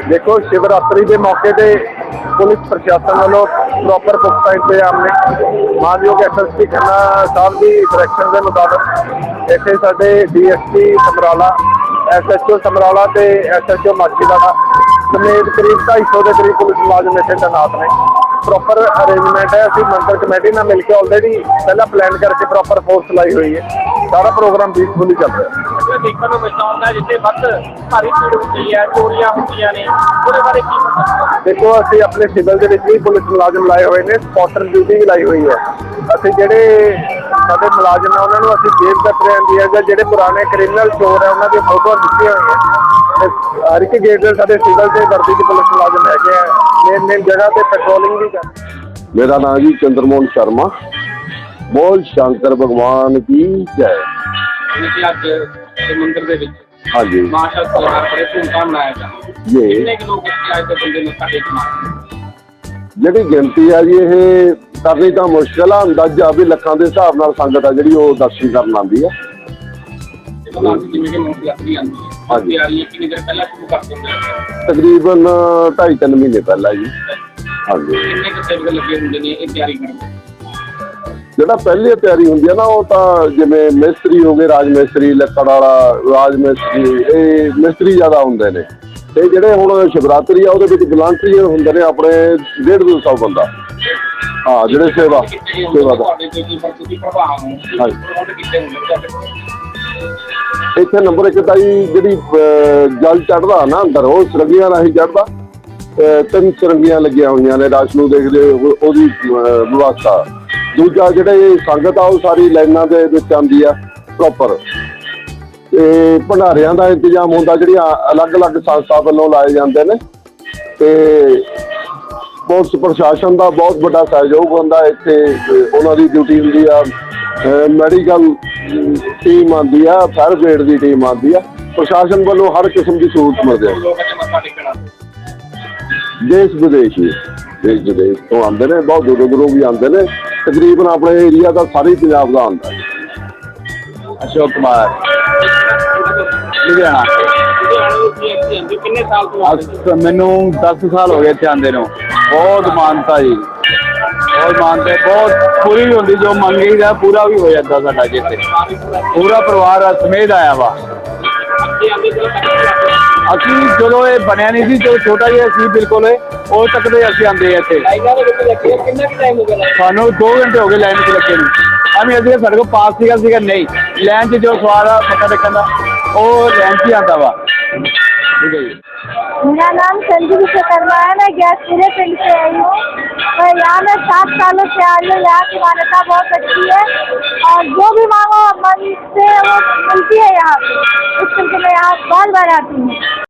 ਦੇਖੋ, ਸ਼ਿਵਰਾਤਰੀ ਦੇ ਮੌਕੇ ਤੇ ਪੁਲਿਸ ਪ੍ਰਸ਼ਾਸਨ ਵੱਲੋਂ ਪ੍ਰੋਪਰ ਪੁਖਤਾ ਇੰਤਜ਼ਾਮ ਨੇ। ਮਾਨਯੋਗ ਐਸਐਸਪੀ ਖੰਨਾ ਸਾਹਿਬ ਦੀ ਡਾਇਰੈਕਸ਼ਨ ਦੇ ਮੁਤਾਬਕ ਇੱਥੇ ਸਾਡੇ ਡੀਐਸਪੀ ਸਮਰਾਲਾ ਐਸਐਚਓ ਸਮਰਾਲਾ ਤੇ ਐਸਐਚਓ ਮਾਛੀਵਾੜਾ ਸਮੇਤ ਕਰੀਬ 250 ਦੇ ਕਰੀਬ ਪੁਲਿਸ ਮੁਲਾਜ਼ਮ ਇੱਥੇ ਤੈਨਾਤ ਨੇ। ਪ੍ਰੋਪਰ ਅਰੇਂਜਮੈਂਟ ਹੈ, ਅਸੀਂ ਮੰਦਰ ਕਮੇਟੀ ਨਾਲ ਮਿਲ ਕੇ ਆਲਰੇਡੀ ਪਹਿਲਾਂ ਪਲਾਨ ਕਰਕੇ ਪ੍ਰੋਪਰ ਫੋਰਸ ਲਾਈ ਹੋਈ ਹੈ। ਸਾਰਾ ਪ੍ਰੋਗਰਾਮ ਪੀਸਫੁਲੀ ਚੱਲ ਰਿਹਾ। ਹੈ ਜੋ ਦੇਖਣ ਨੂੰ ਮਿਲਦਾ ਹੁੰਦਾ ਹੈ, ਜਿੱਥੇ ਵੱਧ ਭਾਰੀ ਭੀੜ ਹੁੰਦੀ ਹੈ ਚੋਰੀਆਂ ਹੁੰਦੀਆਂ ਨੇ। ਉਹਦੇ ਬਾਰੇ ਕੀ ਪਤਾ ਦੇਖੋ ਅਸੀਂ ਆਪਣੇ ਸਿਵਲ ਦੇ ਵਿੱਚ ਵੀ ਪੁਲਿਸ ਮੁਲਾਜ਼ਮ ਲਾਏ ਹੋਏ ਨੇ ਸਪੌਟਰ ਡਿਊਟੀ ਵੀ ਲਾਈ ਹੋਈ ਹੈ। ਅਸੀਂ ਜਿਹੜੇ ਸਾਡੇ ਮੁਲਾਜ਼ਮ ਆ ਉਹਨਾਂ ਨੂੰ ਅਸੀਂ ਜੇਬ ਕੱਟ ਰਹੇ ਹਾਂ ਜਾਂ ਜਿਹੜੇ ਪੁਰਾਣੇ ਕ੍ਰਿਮੀਨਲ ਚੋਰ ਹੈ ਉਹਨਾਂ ਦੀਆਂ ਫੋਟੋਆਂ ਦਿੱਤੀਆਂ ਹੋਈਆਂ ਤੇ ਹਰ ਇੱਕ ਗੇਟ ਦੇ ਸਾਡੇ ਸਿਵਲ ਤੇ ਵਰਦੀ ਦੇ ਪੁਲਿਸ ਮੁਲਾਜ਼ਮ ਹੈਗੇ ਆ ਮੇਨ ਮੇਨ ਜਗ੍ਹਾ ਤੇ ਪੈਟਰੋਲਿੰਗ ਵੀ ਕਰ ਮੇਰਾ ਨਾਮ ਜੀ ਚੰਦਰਮੋਹਨ ਸ਼ਰਮਾ। ਬੋਲ ਸ਼ੰਕਰ ਭਗਵਾਨ ਕੀ ਜੈ। ਜਿਵੇਂ ਕਿ ਅੱਜ ਇਹ ਮੰਦਿਰ ਦੇ ਵਿੱਚ ਇੱਥੇ ਆਏ ਤੇ ਬੰਦੇ ਜਿਹੜੀ ਗਿਣਤੀ ਆ ਜੀ ਇਹ ਕਰਨੀ ਤਾਂ ਮੁਸ਼ਕਲ ਆ ਅੰਦਾਜ਼ਾ ਵੀ ਲੱਖਾਂ ਦੇ ਹਿਸਾਬ ਨਾਲ ਸੰਗਤ ਆ ਜਿਹੜੀ ਉਹ ਦਰਸ਼ਨ ਕਰਨ ਆਉਂਦੀ ਆ। ਜਦੋਂ ਅਸੀਂ ਜਿਵੇਂ ਕਿ ਮੋਟੀ ਯਾਤਰੀ ਆਉਂਦੀ ਹੈ ਹਾਂਜੀ। ਤਿਆਰੀ ਹੈ ਕਿੰਨੀ ਦੇਰ ਪਹਿਲਾਂ ਸ਼ੁਰੂ ਕਰ ਦਿੰਦੇ ਹੋ ਤਕਰੀਬਨ 2.5-3 ਮਹੀਨੇ ਪਹਿਲਾਂ ਜੀ। ਹਾਂਜੀ ਕਿੰਨੇ ਕੁ ਸੇਵਕ ਲੱਗੇ ਹੁੰਦੇ ਨੇ ਇਹ ਤਿਆਰੀ ਕਰਨ? ਜਿਹੜਾ ਪਹਿਲੀ ਤਿਆਰੀ ਹੁੰਦੀ ਹੈ ਨਾ ਉਹ ਤਾਂ ਜਿਵੇਂ ਮਿਸਤਰੀ ਹੋ ਗਏ ਰਾਜ ਮਿਸਤਰੀ ਲੱਕੜ ਵਾਲਾ ਰਾਜ ਮਿਸਤਰੀ ਇਹ ਮਿਸਤਰੀ ਜ਼ਿਆਦਾ ਹੁੰਦੇ ਨੇ। ਤੇ ਜਿਹੜੇ ਹੁਣ ਸ਼ਿਵਰਾਤਰੀ ਆ ਉਹਦੇ ਵਿੱਚ ਵਲੰਟੀਅਰ ਹੁੰਦੇ ਨੇ ਆਪਣੇ 150 ਸੌ ਬੰਦਾ। ਹਾਂ ਜਿਹੜੇ ਸੇਵਾ ਸੇਵਾ ਦਾ। ਇੱਥੇ ਨੰਬਰ ਇੱਕ ਤਾਂ ਜਿਹੜੀ ਅਹ, ਜਲ ਚੜਦਾ ਨਾ ਅੰਦਰ ਉਹ ਸਰੰਗੀਆਂ ਰਾਹੀਂ ਚੜਦਾ ਤਿੰਨ ਸਰੰਗੀਆਂ ਲੱਗੀਆਂ ਹੋਈਆਂ ਨੇ ਰਸ਼ ਨੂੰ ਦੇਖਦੇ ਉਹਦੀ ਅਹ, ਵਿਵਸਥਾ। ਦੂਜਾ ਜਿਹੜੇ ਇਹ ਸੰਗਤ ਆ ਉਹ ਸਾਰੀ ਲਾਈਨਾਂ ਦੇ ਵਿੱਚ ਆਉਂਦੀ ਆ ਪ੍ਰੋਪਰ ਤੇ ਭੰਡਾਰਿਆਂ ਦਾ ਇੰਤਜ਼ਾਮ ਹੁੰਦਾ ਜਿਹੜੀਆਂ ਅਲੱਗ-ਅਲੱਗ ਸੰਸਥਾ ਵੱਲੋਂ ਲਾਏ ਜਾਂਦੇ ਨੇ। ਤੇ ਪੁਲਿਸ ਪ੍ਰਸ਼ਾਸਨ ਦਾ ਬਹੁਤ ਵੱਡਾ ਸਹਿਯੋਗ ਹੁੰਦਾ ਇੱਥੇ ਉਹਨਾਂ ਦੀ ਡਿਊਟੀ ਹੁੰਦੀ ਆ ਮੈਡੀਕਲ ਟੀਮ ਆਉਂਦੀ ਆ ਫਾਇਰ ਬ੍ਰਿਗੇਡ ਦੀ ਟੀਮ ਆਉਂਦੀ ਆ। ਪ੍ਰਸ਼ਾਸਨ ਵੱਲੋਂ ਹਰ ਕਿਸਮ ਦੀ ਸਹੂਲਤ ਮਿਲਦੀ ਆ। ਦੇਸ਼ ਵਿਦੇਸ਼ ਦੇਸ਼ ਵਿਦੇਸ਼ ਤੋਂ ਆਉਂਦੇ ਨੇ ਬਹੁਤ ਦੂਰੋਂ ਦੂਰੋਂ ਵੀ ਆਉਂਦੇ ਨੇ। ਤਕਰੀਬਨ ਆਪਣੇ ਏਰੀਆ ਦਾ ਸਾਰੇ ਪੰਜਾਬ ਦਾ ਆਉਂਦਾ ਅਸ਼ੋਕ ਕੁਮਾਰ। ਲੁਧਿਆਣਾ। ਕਿੰਨੇ ਸਾਲ ਤੋਂ ਅਸ ਮੈਨੂੰ 10 ਸਾਲ ਹੋ ਗਏ ਇੱਥੇ ਆਂਦੇ ਨੂੰ। ਬਹੁਤ ਮਾਨਤਾ ਜੀ। ਬਹੁਤ ਮਾਨਤਾ ਬਹੁਤ ਪੂਰੀ ਵੀ ਹੁੰਦੀ ਜੋ ਮੰਗੀ ਦਾ ਪੂਰਾ ਵੀ ਹੋ ਜਾਂਦਾ ਸਾਡਾ ਇੱਥੇ। ਪੂਰਾ ਪਰਿਵਾਰ ਆ, ਸਮੇਤ ਆਇਆ ਵਾ। ਅਸੀਂ ਜਦੋਂ ਇਹ ਬਣਿਆ ਨਹੀਂ ਸੀ ਜਦੋਂ ਛੋਟਾ ਜਿਹਾ ਸੀ ਬਿਲਕੁਲ ਇਹ, ਉਦੋਂ ਤੱਕ ਦੇ ਅਸੀਂ ਆਂਦੇ ਇੱਥੇ ਲਾਈਨਾਂ ਦੇ ਵਿੱਚ ਲੱਗੇ ਆ, ਕਿੰਨਾ ਕੁ ਟਾਈਮ ਹੋ ਗਿਆ ਲਾਈਨ ਸਾਨੂੰ 2 ਘੰਟੇ ਹੋ ਗਏ ਲਾਈਨ 'ਚ ਲੱਗੇ ਨੂੰ ਅਸੀਂ ਅਸੀਂ ਸਾਡੇ ਕੋਲ ਪਾਸ ਸੀਗਾ ਸੀਗਾ ਨਹੀਂ ਲਾਈਨ 'ਚ ਜੋ ਸਵਾਰ ਆ ਮੱਥਾ ਟੇਕਣ ਦਾ ਉਹ ਲਾਈਨ 'ਚ ਹੀ ਆਂਦਾ ਵਾ ਠੀਕ ਹੈ ਜੀ मेरा नाम संजू विश्वकर्मा है मैं गैसपुरे पिंड से आई हूँ मैं यहाँ मैं सात सालों से आई हूँ यहाँ की मान्यता बहुत अच्छी है और કોલ પર આપીને